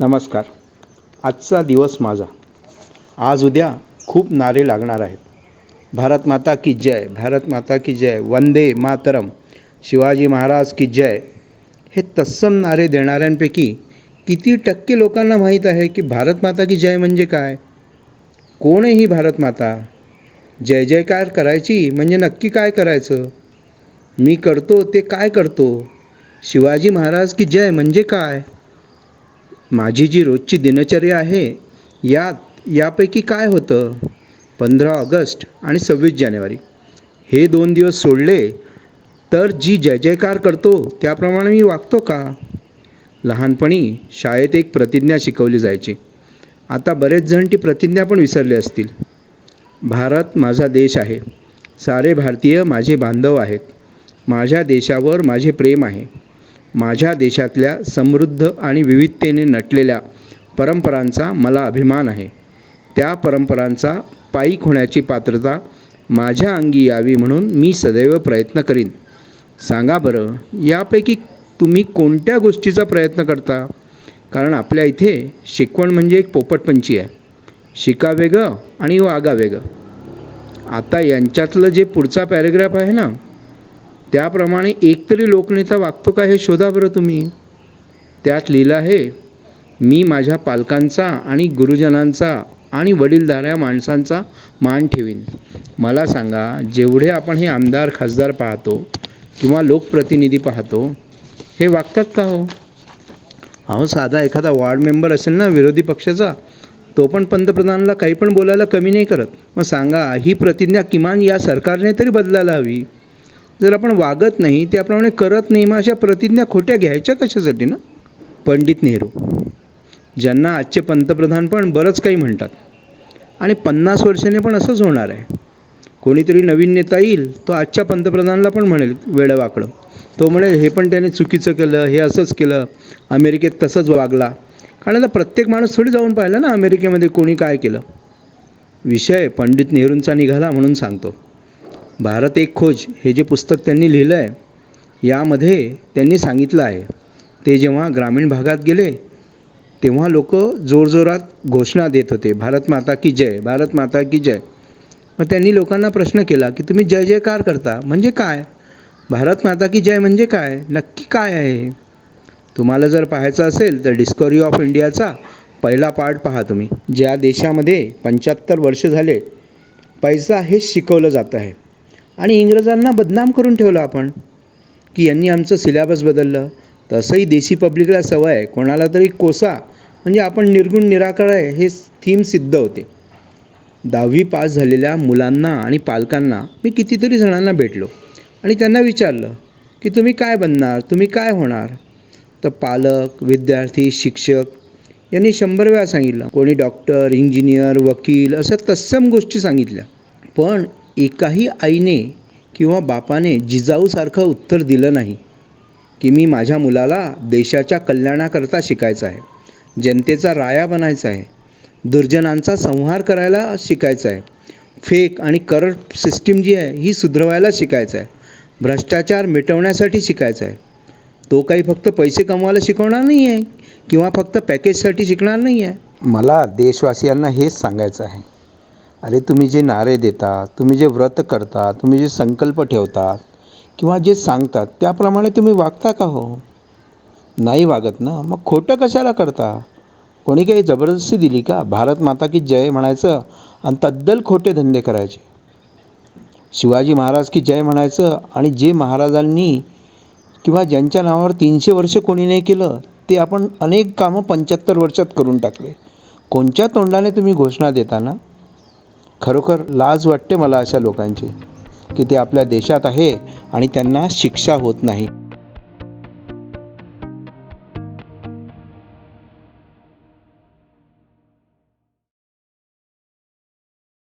नमस्कार. आजचा दिवस माझा. आज उद्या खूप नारे लागणार आहेत. भारत माता की जय भारत माता की जय वंदे मातरम शिवाजी महाराज की जय हे तत्सम नारे देणाऱ्यांपैकी किती टक्के लोकांना माहीत आहे की भारत माता की जय म्हणजे काय? कोण आहे ही भारत माता जय जयकार करायची म्हणजे नक्की काय करायचं? मी करतो ते काय करतो? शिवाजी महाराज की जय म्हणजे काय? माझी जी रोजची दिनचर्या आहे यात यापैकी काय होतं? पंधरा ऑगस्ट आणि सव्वीस जानेवारी. हे दोन दिवस सोडले तर जी जय जयकार करतो त्याप्रमाणे मी वागतो का? लहानपणी शाळेत एक प्रतिज्ञा शिकवली जायची. आता बरेच जण ती प्रतिज्ञा पण विसरले असतील. भारत माझा देश आहे. सारे भारतीय माझे बांधव आहेत. माझ्या देशावर माझे प्रेम आहे. माझ्या देशातल्या समृद्ध आणि विविधतेने नटलेल्या परंपरांचा मला अभिमान आहे. त्या परंपरांचा पायीक होण्याची पात्रता माझ्या अंगी यावी म्हणून मी सदैव प्रयत्न करीन. सांगा बरं यापैकी तुम्ही कोणत्या गोष्टीचा प्रयत्न करता? कारण आपल्या इथे शिकवण म्हणजे एक पोपटपंची आहे. शिका वेगळं आणि वागा वेगळं. आता यांच्यातलं जे पुढचा पॅरेग्राफ आहे ना त्याप्रमाणे एकतरी लोकनेता वागतो का हे शोधा बरं तुम्ही. त्यात लिहिलं आहे मी माझ्या पालकांचा आणि गुरुजनांचा आणि वडीलधाऱ्या माणसांचा मान ठेवीन. मला सांगा जेवढे आपण हे आमदार खासदार पाहतो किंवा लोकप्रतिनिधी पाहतो हे वागतात का हो? अहो साधा एखादा वार्ड मेंबर असेल ना विरोधी पक्षाचा तो पण पंतप्रधानाला काही पण बोलायला कमी नाही करत. मग सांगा ही प्रतिज्ञा किमान या सरकारने तरी बदलायला हवी. जर आपण वागत नाही त्याप्रमाणे करत नाही मग अशा प्रतिज्ञा खोट्या घ्यायच्या कशासाठी ना? पंडित नेहरू. ज्यांना आजचे पंतप्रधान पण बरंच काही म्हणतात. आणि पन्नास वर्षाने पण असंच होणार आहे. कोणीतरी नवीन नेता येईल तो आजच्या पंतप्रधानाला पण म्हणेल वेडं वाकडं. तो म्हणेल हे पण त्याने चुकीचं केलं हे असंच केलं अमेरिकेत तसंच वागला. कारण आता प्रत्येक माणूस थोडी जाऊन पाहिलं ना अमेरिकेमध्ये कोणी काय केलं. विषय पंडित नेहरूंचा निघाला म्हणून सांगतो. भारत एक खोज हे जे पुस्तक त्यांनी लिहिलं आहे यामध्ये त्यांनी सांगितलं आहे. ते जेव्हा ग्रामीण भागात गेले तेव्हा लोक जोरजोरात घोषणा देत होते भारत माता की जय भारत माता की जय. मग त्यांनी लोकांना प्रश्न केला की तुम्ही जय जयकार करता म्हणजे काय? भारत माता की जय म्हणजे काय? नक्की काय आहे तुम्हाला जर पाहायचं असेल तर डिस्कवरी ऑफ इंडियाचा पहिला पार्ट पहा तुम्ही. ज्या देशामध्ये पंच्याहत्तर वर्ष झाले पैसा हे शिकवलं जातं आहे. आणि इंग्रजांना बदनाम करून ठेवलं आपण. की यांनी आमचं सिलेबस बदललं. तसंही देशी पब्लिकला सवय आहे. कोणाला तरी कोसा म्हणजे आपण निर्गुण निराकार आहे हे थीम सिद्ध होते. दहावी पास झालेल्या मुलांना आणि पालकांना मी कितीतरी जणांना भेटलो. आणि त्यांना विचारलं की तुम्ही काय बनणार? तुम्ही काय होणार? तर पालक विद्यार्थी शिक्षक यांनी शंभर वेळा सांगितलं. कोणी डॉक्टर इंजिनियर वकील अशा तत्सम गोष्टी सांगितल्या. पण एकाही आईने किंवा बापाने जिजाऊसारखं उत्तर दिलं नाही की मी माझ्या मुलाला देशाच्या कल्याणाकरता शिकायचं आहे जनतेचा राया बनायचा आहे दुर्जनांचा संहार करायला शिकायचा आहे फेक आणि करप्ट सिस्टीम जी आहे ही सुधरवायला शिकायचं आहे भ्रष्टाचार मिटवण्यासाठी शिकायचा आहे. तो काही फक्त पैसे कमवायला शिकवणार नाही आहे किंवा फक्त पॅकेजसाठी शिकणार नाही आहे? मला देशवासियांना हेच सांगायचं आहे. अरे तुम्ही जे नारे देता तुम्ही जे व्रत करता तुम्ही जे संकल्प ठेवतात किंवा जे सांगतात त्याप्रमाणे तुम्ही वागता का हो? नाही वागत ना? मग खोटं कशाला करता? कोणी काही जबरदस्ती दिली का? भारत माता की जय म्हणायचं आणि तद्दल खोटे धंदे करायचे. शिवाजी महाराज की जय म्हणायचं आणि जे महाराजांनी किंवा ज्यांच्या नावावर तीनशे वर्ष कोणी नाही केलं ते आपण अनेक कामं पंच्याहत्तर वर्षात करून टाकले. कोणत्या तोंडाने तुम्ही घोषणा देता ना? खरोखर लाज वाटते मला अशा लोकांची की ते आपल्या देशात आहे आणि त्यांना शिक्षा होत नाही.